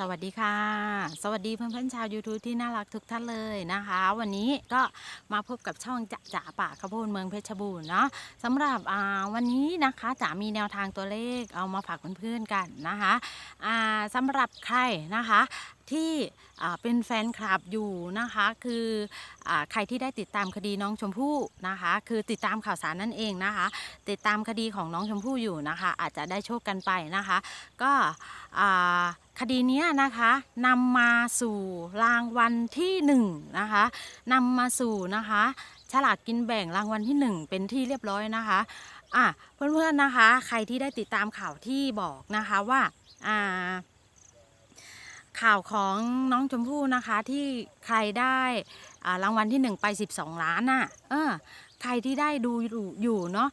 สวัสดีค่ะ สวัสดีเพื่อนๆชาว YouTube ที่น่ารักทุกท่านเลยนะคะ วันนี้ก็มาพบกับช่องจะจ่าป่าข้าวโพดเมืองเพชรบูรณ์เนาะสำหรับวันนี้นะคะจ๋ามีแนวทางตัวเลขเอามาฝากเพื่อนๆกันนะคะสำหรับใครนะคะ ที่เป็นแฟนคลับอยู่นะคะ คืออใครที่ได้ติดตามคดีน้องชมพู่นะคะ คือติดตามข่าวสารนั่นเองนะคะ ติดตามคดีของน้องชมพู่อยู่นะคะ อาจจะได้โชคกันไปนะคะ ก็คดีเนี้ยนะคะนำมาสู่รางวัลที่หนึ่งนะคะนำมาสู่นะคะฉลากกินแบ่งรางวัลที่หนึ่งเป็นที่เรียบร้อยนะคะอะเพื่อนๆนะคะ ใครที่ได้ติดตามข่าวที่บอกนะคะว่าอ่า ข่าวของน้องชมพู่นะคะที่ใครได้รางวัลที่หนึ่งไป 12 ล้านน่ะเออใครที่ได้ดูอยู่เนาะ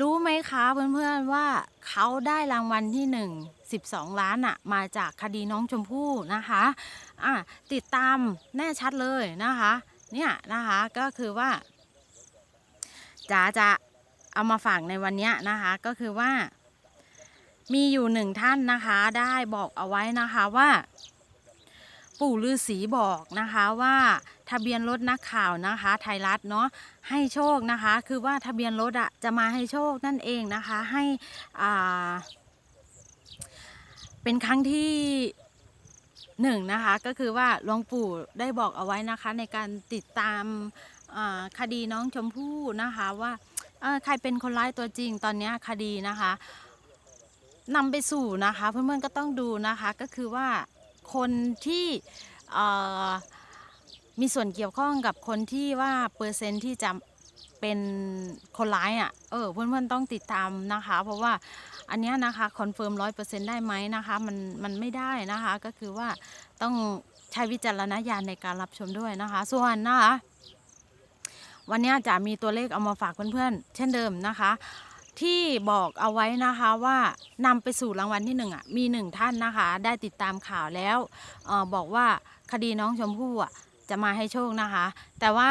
รู้ไหมคะเพื่อนๆว่าเขาได้รางวัลที่หนึ่ง12 ล้านอะมาจากคดีน้องชมพู่นะคะอะติดตามแน่ชัดเลยนะคะเนี่ยนะคะก็คือว่าจ๋าจะเอามาฝากในวันเนี้ยนะคะก็คือว่ามีอยู่หนึ่งท่านนะคะได้บอกเอาไว้นะคะว่า ปู่ฤาษีบอกนะคะว่าทะเบียนรถนักข่าวนะคะ ไทยรัฐเนาะให้โชคนะคะ คือว่าทะเบียนรถอะจะมาให้โชคนั่นเองนะคะ ให้อ่าเป็นครั้งที่หนึ่งนะคะก็คือว่าหลวงปู่ได้บอกเอาไว้นะคะ ในการติดตามคดีน้องชมพู่นะคะว่าใครเป็นคนร้ายตัวจริงตอนนี้คดีนะคะนำไปสู่นะคะ เพื่อนๆก็ต้องดูนะคะก็คือว่า คนที่มีส่วนเกี่ยวข้องกับคนที่ว่าเปอร์เซ็นต์ที่จะเป็นคนร้ายอะ่ะ เออเพื่อนๆต้องติดตามนะคะ เพราะว่าอันนี้นะคะคอนเฟิร์มร้อยเปอร์เซ็นต์ได้ไหมนะคะ มันมันไม่ได้นะคะ ก็คือว่าต้องใช้วิจารณญาณในการรับชมด้วยนะคะ ส่วนนะคะ วันนี้จะมีตัวเลขเอามาฝากเพื่อนๆเช่นเดิมนะคะ ที่บอกเอาไว้นะคะว่านำไปสู่รางวัลที่หนึ่งอะมีหนึ่งท่านนะคะ ได้ติดตามข่าวแล้วออบอกว่าคดีน้องชมพู่อะจะมาให้โชคนะคะ แต่ว่า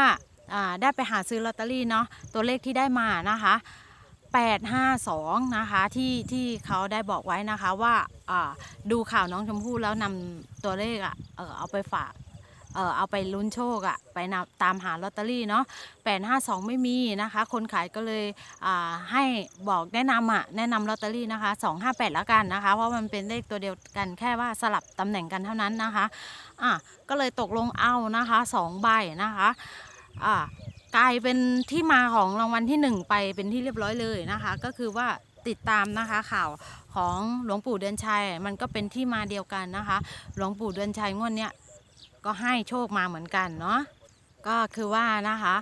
ได้ไปหาซื้อลอตเตอรี่เนาะตัวเลขที่ได้มานะคะ 852 นะคะที่ที่เขาได้บอกไว้นะคะว่าดูข่าวน้องชมพู่แล้วนำตัวเลขอะเอาไปฝาก เออเอาไปลุ้นโชคอะไปนำตามหาลอตเตอรี่เนาะ852ไม่มีนะคะ คนขายก็เลยอ่าให้บอกแนะนำอะแนะนำลอตเตอรี่นะคะ258แล้วกันนะคะ เพราะมันเป็นเลขตัวเดียวกันแค่ว่าสลับตำแหน่งกันเท่านั้นนะคะอะก็เลยตกลงเอานะคะ2ใบนะคะอ่ากลายเป็นที่มาของรางวัลที่ 1 ไปเป็นที่เรียบร้อยเลยนะคะ ก็คือว่าติดตามนะคะข่าวของหลวงปู่เดือนชัย มันก็เป็นที่มาเดียวกันนะคะ หลวงปู่เดือนชัยงวดเนี้ย ก็ให้โชคมาเหมือนกันเนาะก็คือว่านะคะ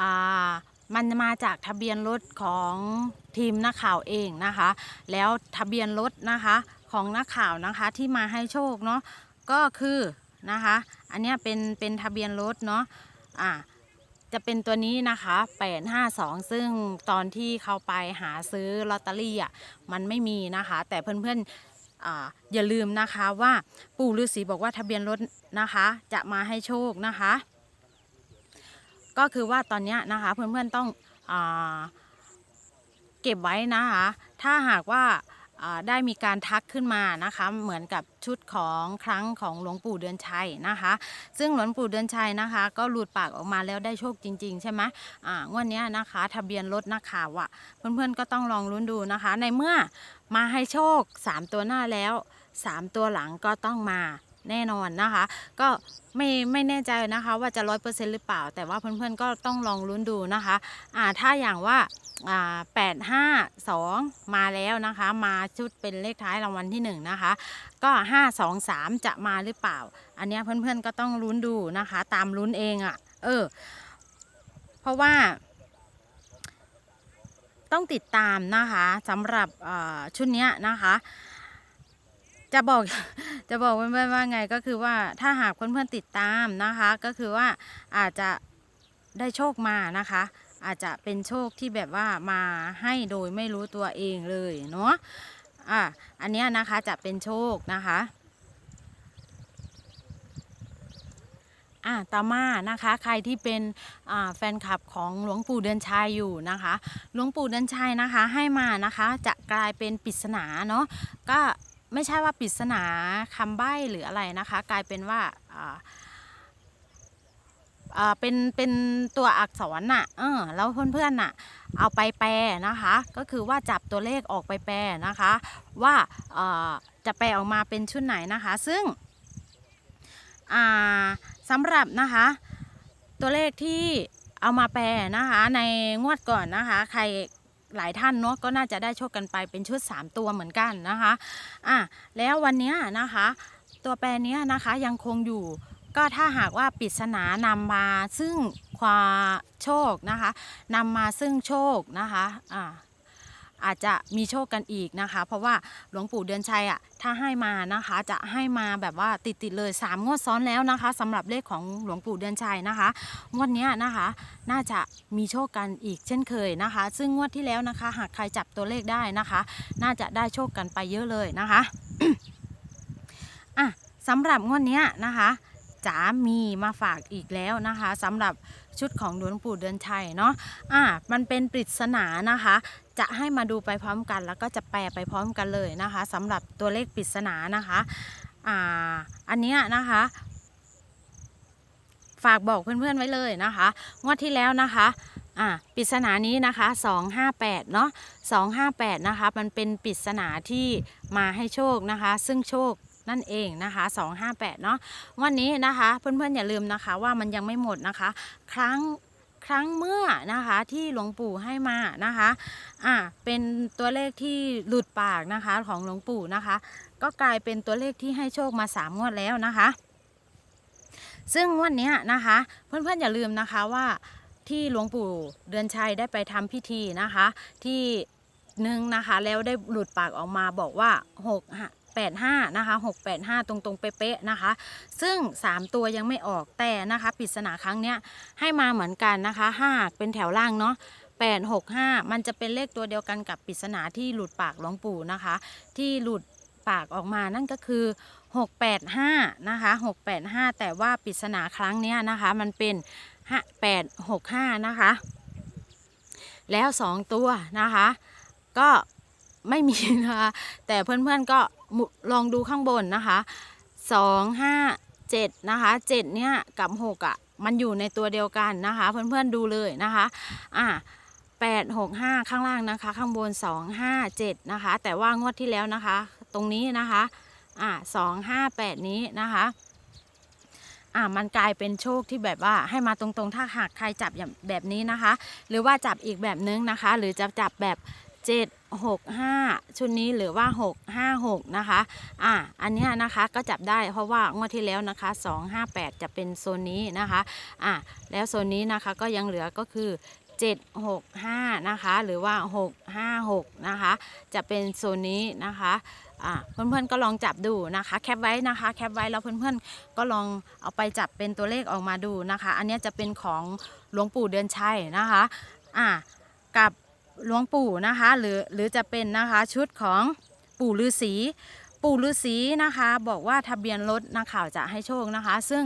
อ่ามันมาจากทะเบียนรถของทีมนักข่าวเองนะคะ แล้วทะเบียนรถนะคะของนักข่าวนะคะที่มาให้โชคเนาะก็คือนะคะ อันเนี้ยเป็นเป็นทะเบียนรถเนาะอ่าจะเป็นตัวนี้นะคะ852 ซึ่งตอนที่เขาไปหาซื้อลอตเตอรี่อะมันไม่มีนะคะ แต่เพื่อนๆ อย่าลืมนะคะว่าปู่ฤาษีบอกว่าทะเบียนรถนะคะ จะมาให้โชคนะคะ ก็คือว่าตอนนี้นะคะเพื่อนๆต้องอเก็บไว้นะคะ ถ้าหากว่า ได้มีการทักขึ้นมานะคะ เหมือนกับชุดของครั้งของหลวงปู่เดือนชัยนะคะ ซึ่งหลวงปู่เดือนชัยนะคะ ก็หลุดปากออกมาแล้วได้โชคจริง ๆ ใช่ไหมอ่างวดเนี้นะคะ ทะเบียนรถนักข่าวอะเพื่อนๆก็ต้องลองลุ้นดูนะคะ ในเมื่อมาให้โชค 3 ตัวหน้าแล้ว 3 ตัวหลังก็ต้องมา แน่นอนนะคะ ก็ไม่ไม่แน่ใจนะคะ ว่าจะร้อยเปอร์เซ็นต์หรือเปล่า แต่ว่าเพื่อนๆก็ต้องลองลุ้นดูนะคะอ่าถ้าอย่างว่าอ่าแปดห้าสองมาแล้วนะคะ มาชุดเป็นเลขท้ายรางวัลที่หนึ่งนะคะ ก็ห้าสองสามจะมาหรือเปล่า อันนี้เพื่อนๆก็ต้องลุ้นดูนะคะ ตามลุ้นเองอะ่ะ เออ เพราะว่า ต้องติดตามนะคะสำหรับชุดนี้นะคะ จะบอกจะบอกเพื่อนๆว่าไงก็คือว่าถ้าหากเพื่อนๆติดตามนะคะ ก็คือว่าอาจจะได้โชคมานะคะ อาจจะเป็นโชคที่แบบว่ามาให้โดยไม่รู้ตัวเองเลยเนาะอะอันนี้นะคะจะเป็นโชคนะคะอะต่อมานะคะใครที่เป็นอ่าแฟนคลับของหลวงปู่เดือนชัยอยู่นะคะหลวงปู่เดือนชัยนะคะให้มานะคะจะกลายเป็นปริศนาเนาะก็ ไม่ใช่ว่าปริศนาคำใบ้หรืออะไรนะคะ กลายเป็นว่าเป็นเป็นตัวอักษรน่ะเออแล้วเพื่อนๆน่ะเอาไปแปลนะคะ ก็คือว่าจับตัวเลขออกไปแปลนะคะ ว่าจะแปลออกมาเป็นชุดไหนนะคะ ซึ่งสำหรับนะคะ ตัวเลขที่เอามาแปลนะคะ ในงวดก่อนนะคะ ใคร หลายท่านเนาะก็น่าจะได้โชคกันไปเป็นชุด 3 ตัวเหมือนกันนะคะอะแล้ววันนี้นะคะ ตัวแปรนี้นะคะยังคงอยู่ก็ถ้าหากว่าปริศนานำมาซึ่งความโชคนะคะนำมาซึ่งโชคนะคะอ่า อาจจะมีโชคกันอีกนะคะ เพราะว่าหลวงปู่เดือนชัยอะถ้าให้มานะคะ จะให้มาแบบว่าติดๆเลย 3 งวดซ้อนแล้วนะคะสำหรับเลขของหลวงปู่เดือนชัยนะคะ งวดนี้นะคะ น่าจะมีโชคกันอีกเช่นเคยนะคะ ซึ่งงวดที่แล้วนะคะ หากใครจับตัวเลขได้นะคะ น่าจะได้โชคกันไปเยอะเลยนะคะอะสำหรับงวดนี้นะคะ จ๋ามีมาฝากอีกแล้วนะคะสำหรับชุดของหลวงปู่เดือนชัยเนาะอะมันเป็นปริศนานะคะ จะให้มาดูไปพร้อมกัน แล้วก็จะแปลไปพร้อมกันเลยนะคะสำหรับตัวเลขปริศนานะคะอ่าอันเนี้ยนะคะฝากบอกเพื่อนๆไว้เลยนะคะงวดที่แล้วนะคะอ่าปริศนานี้นะคะ 258 เนาะ258 นะคะ มันเป็นปริศนาที่มาให้โชคนะคะ ซึ่งโชค นั่นเองนะคะ 258 เนาะวันนี้นะคะ เพื่อนๆอย่าลืมนะคะว่ามันยังไม่หมดนะคะ ครั้งครั้งเมื่อนะคะที่หลวงปู่ให้มานะคะอ่าเป็นตัวเลขที่หลุดปากนะคะของหลวงปู่นะคะ ก็กลายเป็นตัวเลขที่ให้โชคมาสามงวดแล้วนะคะ ซึ่งวันนี้นะคะ เพื่อนๆอย่าลืมนะคะว่าที่หลวงปู่เดือนชัยได้ไปทำพิธีนะคะ ที่หนึ่งนะคะแล้วได้หลุดปากออกมาบอกว่า6 85นะคะ685 ตรงๆเป๊ะๆนะคะ ซึ่ง 3 ตัวยังไม่ออกแต่นะคะปริศนาครั้งเนี้ยให้มาเหมือนกันนะคะหาเป็นแถวล่างเนาะ865 มันจะเป็นเลขตัวเดียวกันกับปริศนาที่หลุดปากหลวงปู่นะคะ ที่หลุดปากออกมานั่นก็คือ 685 นะคะ 685 แต่ว่าปริศนาครั้งเนี้ยนะคะ มันเป็น 865 นะคะ แล้ว 2 ตัวนะคะ ก็ไม่มีนะคะ แต่เพื่อนๆก็ ลองดูข้างบนนะคะ2 5 7นะคะ7เนี่ยกับ6อะมันอยู่ในตัวเดียวกันนะคะ เพื่อนๆดูเลยนะคะอะ8 6 5ข้างล่างนะคะ ข้างบน2 5 7นะคะ แต่ว่างวดที่แล้วนะคะ ตรงนี้นะคะอะ2 5 8นี้นะคะอะมันกลายเป็นโชคที่แบบว่าให้มาตรงๆ ถ้าหากใครจับอย่างแบบนี้นะคะ หรือว่าจับอีกแบบนึงนะคะ หรือจะจับแบบ 7 6 5 ชุดนี้หรือว่า 6 5 6 นะคะ อะอันนี้นะคะก็จับได้เพราะว่างวดที่แล้วนะคะ 2 5 8 จะเป็นโซนนี้นะคะ อะแล้วโซนนี้นะคะก็ยังเหลือก็คือ 7 6 5 นะคะ หรือว่า 6 5 6 นะคะ จะเป็นโซนนี้นะคะอะเพื่อนๆก็ลองจับดูนะคะ แคปไว้นะคะ แคปไว้แล้วเพื่อนๆก็ลองเอาไปจับเป็นตัวเลขออกมาดูนะคะ อันนี้จะเป็นของหลวงปู่เดือนชัยนะคะ อะกับ หลวงปู่นะคะหรือหรือจะเป็นนะคะชุดของปู่ฤาษีปู่ฤาษีนะคะ บอกว่าทะเบียนรถนักข่าวจะให้โชคนะคะ ซึ่ง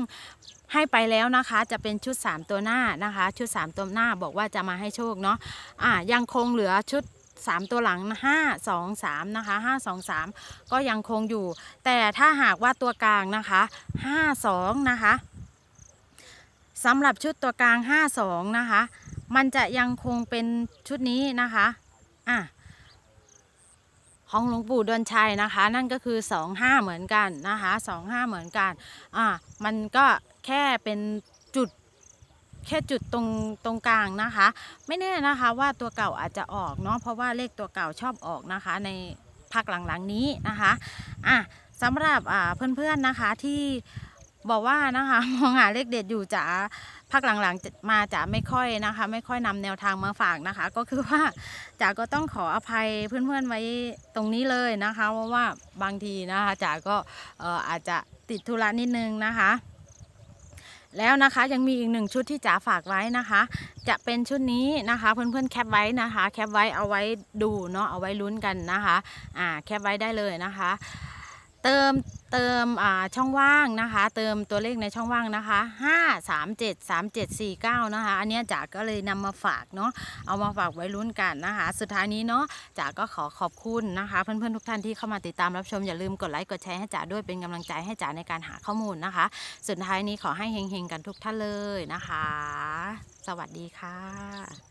ให้ไปแล้วนะคะจะเป็นชุด 3 ตัวหน้านะคะ ชุด 3 ตัวหน้าบอกว่าจะมาให้โชคเนาะอะยังคงเหลือชุด 3 ตัวหลัง 5 2 3 นะคะ 5 2 3 ก็ยังคงอยู่ แต่ถ้าหากว่าตัวกลางนะคะ 5 2 นะคะสำหรับชุดตัวกลาง 5 2 นะคะ มันจะยังคงเป็นชุดนี้นะคะอะของหลวงปู่ดอนชัยนะคะ นั่นก็คือ 25 เหมือนกันนะคะ25 เหมือนกันอะมันก็แค่เป็นจุดแค่จุดตรงตรงกลางนะคะ ไม่แน่นะคะว่าตัวเก่าอาจจะออกเนาะเพราะว่าเลขตัวเก่าชอบออกนะคะ ในพักหลังๆนี้นะคะอะสำหรับอ่าเพื่อนๆนะคะที่บอกว่านะคะมองหาเลขเด็ดอยู่จะ พักหลังๆมาจะไม่ค่อยนะคะ ไม่ค่อยนำแนวทางมาฝากนะคะ ก็คือว่าจ๋าก็ต้องขออภัยเพื่อนๆไว้ตรงนี้เลยนะคะเพราะว่าบางทีนะคะจ๋าก็อาจจะติดธุระนิดนึงนะคะ แล้วนะคะยังมีอีกหนึ่งชุดที่จ๋าฝากไว้นะคะ จะเป็นชุดนี้นะคะ เพื่อนๆแคปไว้นะคะ แคปไว้เอาไว้ดูเนาะเอาไว้ลุ้นกันนะคะอ่าแคปไว้ได้เลยนะคะ เติมเติมอ่าช่องว่างนะคะ เติมตัวเลขในช่องว่างนะคะ5 3 7 3 7 4 9นะคะ อันนี้จ๋าก็เลยนำมาฝากเนาะเอามาฝากไว้ลุ้นกันนะคะ สุดท้ายนี้เนาะจ๋าก็ขอขอบคุณนะคะ เพื่อนๆทุกท่านที่เข้ามาติดตามรับชมอย่าลืมกดไลค์กดแชร์ให้จ๋าด้วยเป็นกำลังใจให้จ๋าในการหาข้อมูลนะคะ สุดท้ายนี้ขอให้เฮงๆกันทุกท่านเลยนะคะ สวัสดีค่ะ